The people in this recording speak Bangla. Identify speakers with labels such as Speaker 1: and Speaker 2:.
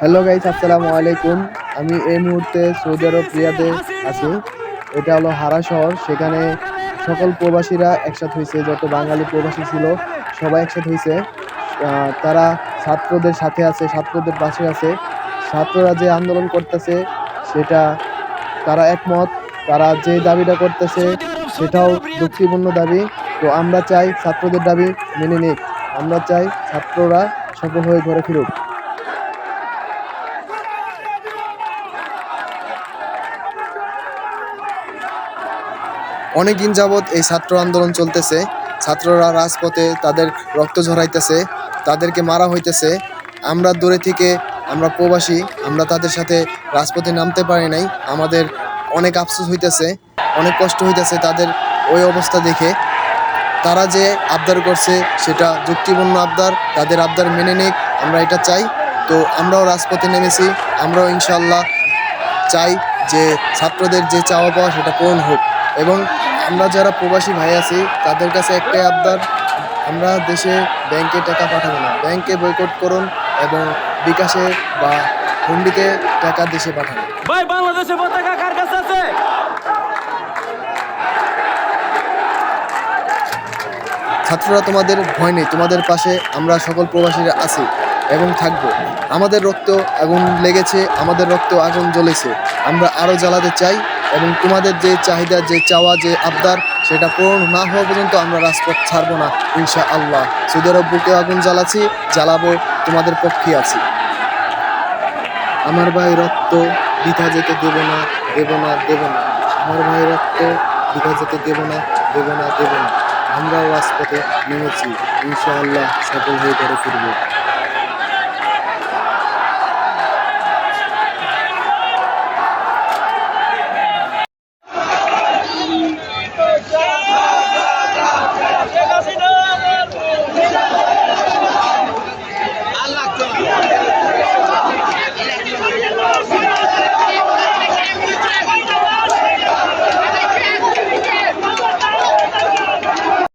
Speaker 1: হ্যালো গাইস আসসালামু আলাইকুম। আমি এই মুহূর্তে সৌদি আরব রিয়াদে আছি। এটা হলো হারা শহর। সেখানে সকল প্রবাসীরা একসাথে হয়েছে। যত বাঙালি প্রবাসী ছিল, সবাই একসাথে হয়েছে। তারা ছাত্রদের সাথে আছে, ছাত্রদের পাশে আছে। ছাত্ররা যে আন্দোলন করতেছে, সেটা তারা একমত। তারা যে দাবিটা করতেছে, সেটাও যুক্তিপূর্ণ দাবি। তো আমরা চাই ছাত্রদের দাবি মেনে নিক। আমরা চাই ছাত্ররা সফল হয়ে ঘরে ফিরুক। অনেক দিন যাবৎ এই ছাত্র আন্দোলন চলতেছে। ছাত্ররা রাজপথে তাদের রক্ত ঝরাইতেছে, তাদেরকে মারা হইতেছে। আমরা দূরে থেকে, আমরা প্রবাসী, আমরা তাদের সাথে রাজপথে নামতে পারি নাই। আমাদের অনেক আফসোস হইতেছে, অনেক কষ্ট হইতেছে তাদের ওই অবস্থা দেখে। তারা যে আবদার করছে সেটা যুক্তিপূর্ণ আবদার, তাদের আবদার মেনে নিক, আমরা এটা চাই। তো আমরাও রাজপথে নেমেছি, আমরাও ইনশাল্লাহ চাই যে ছাত্রদের যে চাওয়া পাওয়া সেটা পূরণ হোক। এবং আমরা যারা প্রবাসী ভাই আছি, তাদের কাছে একটাই আবদার, আমরা দেশে ব্যাংকে টাকা পাঠাবো না। ব্যাংকে বয়কট করুন এবং বিকাশে বা হুন্ডিতে টাকা দেশে পাঠান।
Speaker 2: ভাই, বাংলাদেশে পতাকা কার কাছে আছে?
Speaker 1: ছাত্ররা তোমাদের ভয় নেই, তোমাদের পাশে আমরা সকল প্রবাসীরা আছি এবং থাকব। আমাদের রক্ত আগুন লেগেছে, আমাদের রক্ত আগুন জ্বলেছে। আমরা আরও জ্বালাতে চাই এবং তোমাদের যে চাহিদা, যে চাওয়া, যে আবদার, সেটা পূরণ না হওয়া পর্যন্ত আমরা রাজপথ ছাড়বো না ইনশা আল্লাহ সুদের বুকে আগুন জ্বালাচ্ছি, জ্বালাবো তোমাদের পক্ষে আছি। আমার ভাই রক্ত বৃথা যেতে দেব না দেব না দেব না। আমার ভাই রক্ত বৃথা যেতে দেব না দেব না দেব না। আমরাও রাজপথে নেমেছি। ইনশাআল্লাহ সফল হয়ে ঘরে ফিরবো।